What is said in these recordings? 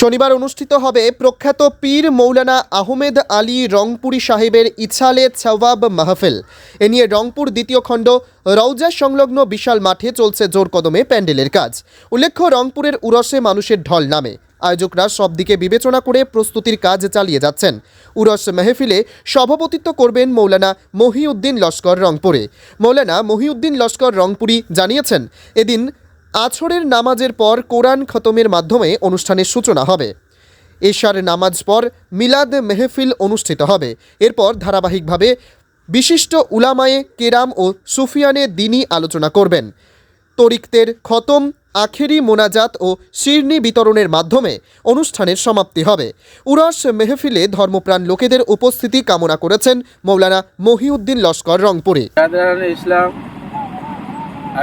শনিবার অনুষ্ঠিত হবে প্রখ্যাত পীর মৌলানা আহমেদ আলী রংপুরি সাহেবের ইছালে ছাওয়াব মাহফিল। এ নিয়ে রংপুর দ্বিতীয় খণ্ড রৌজা সংলগ্ন বিশাল মাঠে চলছে জোর কদমে প্যান্ডেলের কাজ। উল্লেখ্য, রংপুরের উরসে মানুষের ঢল নামে। আয়োজকরা সব দিকে বিবেচনা করে প্রস্তুতির কাজ চালিয়ে যাচ্ছেন। উরস মেহফিলে সভাপতিত্ব করবেন মৌলানা মহিউদ্দিন লস্কর রংপুরে। মৌলানা মহিউদ্দিন লস্কর রংপুরি জানিয়েছেন, এদিন আছরের নামাজের পর কোরআন খতমের মাধ্যমে অনুষ্ঠানের সূচনা হবে। এশার নামাজ পর মিলাদ মেহফিল অনুষ্ঠিত হবে। এরপর ধারাবাহিকভাবে বিশিষ্ট উলামায়ে কেরাম ও সুফিয়ানে দিনই আলোচনা করবেন। তরিকতের খতম, আখেরি মোনাজাত ও শিরনি বিতরণের মাধ্যমে অনুষ্ঠানের সমাপ্তি হবে। উরস মেহফিলে ধর্মপ্রাণ লোকেদের উপস্থিতি কামনা করেছেন মৌলানা মহিউদ্দিন লস্কর রংপুরে। ইসলাম,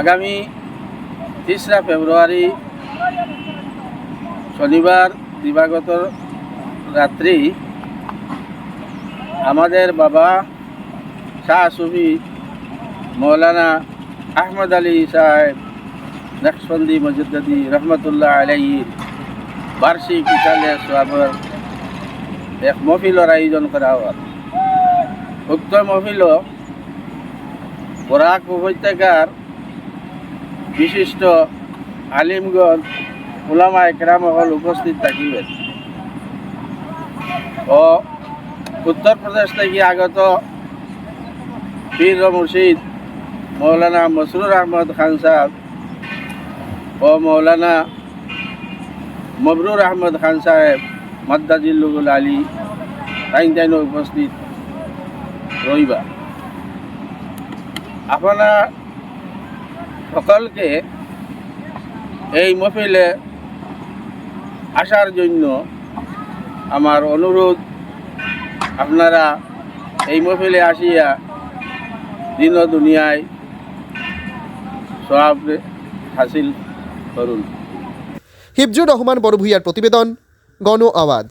আগামী তেসরা ফেব্রুয়ারি শনিবার দিবাগত রাত্রি আমাদের বাবা শাহ সুফি মৌলানা আহমদ আলী সাহেব নকশবন্দি মজুদ্দি রহমতুল্লাহ আলাইর বার্ষিক ইসালে সোয়াবর এক মহফিলর আয়োজন করা হয় উক্ত মহফিল বরাক উপত্যকার বিশিষ্ট আলিমগঞ্জ ওলামা একরাম হল উপস্থিত থাকিবেন। ও উত্তরপ্রদেশ থেকে আগত পীর মুর্শিদ মৌলানা মসরুর আহমদ খান সাহেব ও মৌলানা মবরুর আহমদ খান সাহেব মাদ্দাজিল্লুল আলী, তাইন তাইন উপস্থিত রইবা। আপনারা সকলকে এই মফিলে আসার জন্য আমার অনুরোধ, আপনারা এই মফিলে আসিয়া দিন দুনিয়ায় সব হাসিল করুন। হিফজুর রহমান বড়ভূইয়ার প্রতিবেদন, গণ আওয়াজ।